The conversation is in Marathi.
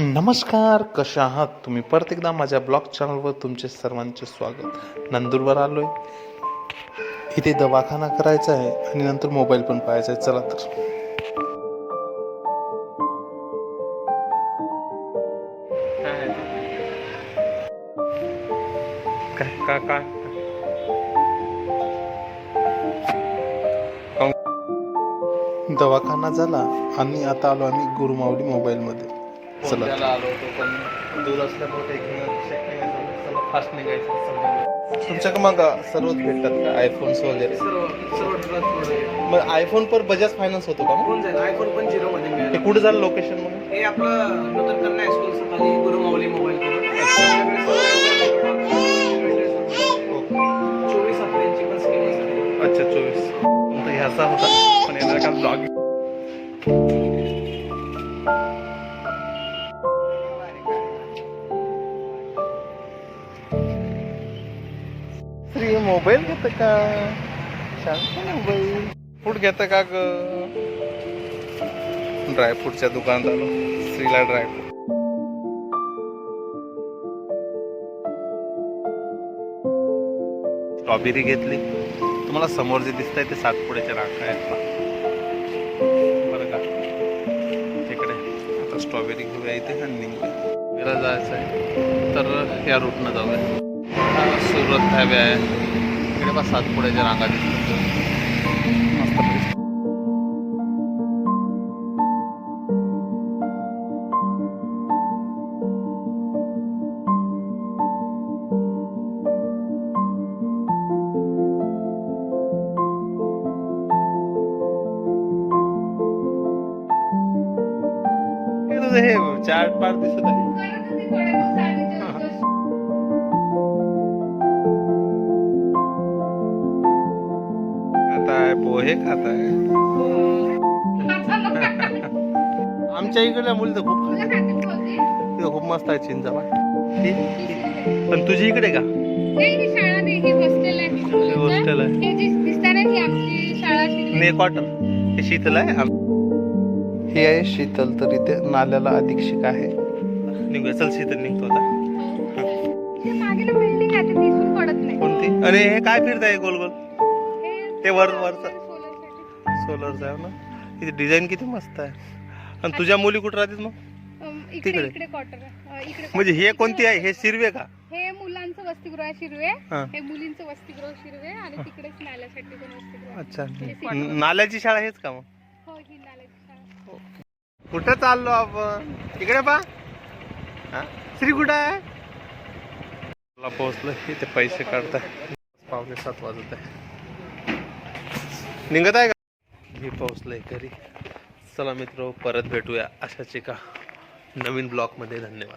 नमस्कार कशा आहात तुम्ही? परत एकदा माझ्या ब्लॉग चॅनलवर तुमचे सर्वांचे स्वागत. नंदुरबार आलोय. इथे दवाखाना करायचा आहे आणि नंतर मोबाईल पण पाहायचा आहे. चला तर. काय दवाखाना झाला आणि आता आलो आम्ही गुरुमावली मोबाईलमध्ये. चला. त्याला आलो होतो पण दूर असल्यामुळे काही फास्ट निघायचं तुमच्याकडे मग सर्वच भेटतात का? आयफोन्स वगैरे? मग आयफोन पर बजाज फायनान्स होतो का मग? आयफोन पण झिरो मध्ये मिळेल. हे कुठे झालं लोकेशन मग? हे आपलं नूतन कन्या हायस्कूल सकाळी गुरु माऊली मोबाईल चोवीस पण स्कीम अच्छा चोवीस. ह्याचा होता पण येणार का ब्लॉग मोबाईल घेत का? शांत मोबाईल. फूड घेत का ग? ड्रायफ्रूटच्या दुकानात आलो श्रीला ड्रायफ्रूट स्ट्रॉबेरी घेतली. तुम्हाला समोर जे दिसत आहे ते सातपुड्याच्या राखा आहेत बरं का? तिकडे. आता स्ट्रॉबेरी घेऊया इथे आणि निघूया. जायचं आहे तर या रूटनं जाऊया. सुरत हायवे आहे इकडे बा सातपुड्याच्या रांगा दिसतात मस्त हे तुझं हे चार्ट पार्ट दिसत आहे खाताय पोहे खाताय? आमच्या इकडल्या मुली तर खूप खातात. खूप मस्त आहे चिंचा पण तुझी इकडे का? हॉस्टेल आहे. ने क्वार्टर हे शीतल आहे. हे आहे शीतल तर इथे नाल्याला अधिक शिक आहे. निघूया. चल शीतल निघतो आता. कोणती? अरे हे काय फिरत आहे गोल गोल. ते वर वरचं सोलरचं आहे ना? इथे डिझाईन किती मस्त आहे. आणि तुझ्या मुली कुठे राहतात मग? इकडे तिकडे. इकडे क्वार्टर इकडे म्हणजे हे कोणती आहे? हे शिरवे का? हे मुलांचं वसतिगृह आहे शिरवे. हा. हे मुलींचं वसतिगृह शिरवे आणि तिकडेच नाल्यासाठी पण वसतिगृह. अच्छा. न- नाल्याची शाळा हेच का मग? हो ही नाल्याची शाळा. कुठं चाललो आपण? इकडे पा. श्री कुठं आहे? मला पोहोचलं. इथे पैसे काढताय. पावणे सात वाजत आहे. निघत आहे का? मी पोहोचलंय घरी चला मित्र परत भेटूया अशाच एका नवीन ब्लॉगमध्ये. धन्यवाद.